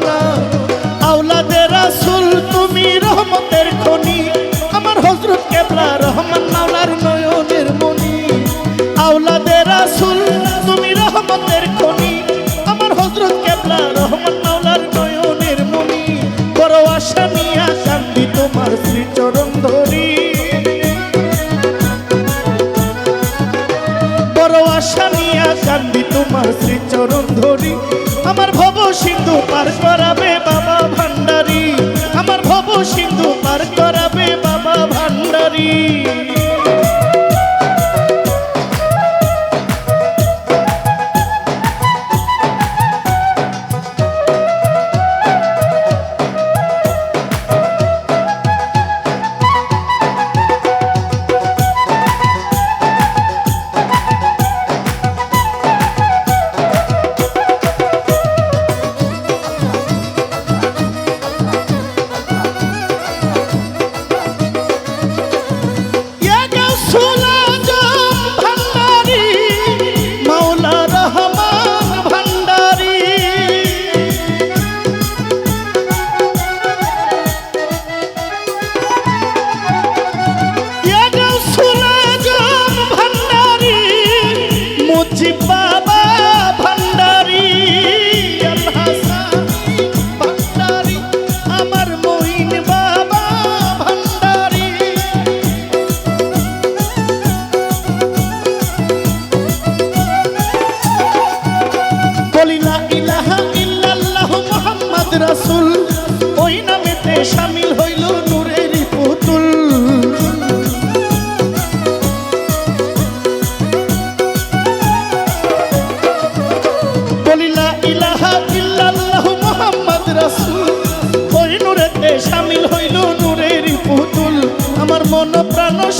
না। রহমতের খনি। আমার হযরত কেবলা রহমান মাওলার নয়নের মনি বড় আশা নিয়া কান্দি তোমার শ্রীচরণ ধরি বড় আশা নিয়া কান্দি তোমার শ্রীচরণ ধরি আমার ভব সিন্ধু পার করাবে বাবা ভান্ডারি। আমার ভব সিন্ধু পার করাবে বাবা ভান্ডারি।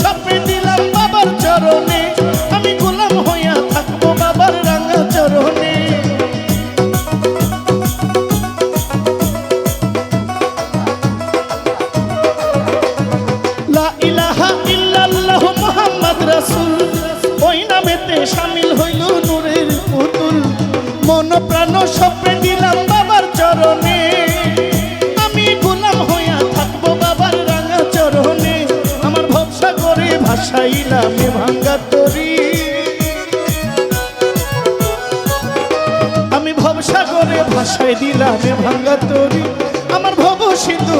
সপে দিলাম বাবার চরণে। আমি গোলাম হইয়া থাকব বাবার রাঙা চরণে। হইল নূরের পুতুল। মন প্রাণ সপে ভাসাইলাম এ ভাঙ্গা তরি। আমি ভবসাগরে ভাসাই দিলাম ভাঙ্গা তরি। আমার ভব সিন্ধু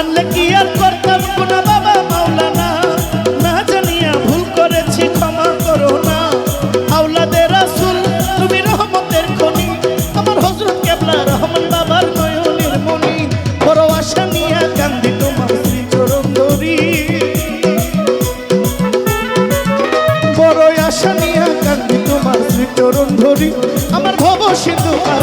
জানলে কি আর করতাম? বাবা না জানিয়া ভুল করেছি, ক্ষমা করো না। আওলাদের তুমি রহমতের খনি। আমার হযরত কেবলা রহমান বাবার নয়নের মনি বড় আশা নিয়া কান্দি তোমার শ্রী চরণ ধরি। বড় আশা নিয়া কান্দি তোমার শ্রী চরণ ধরি। আমার ভব সিন্ধু পার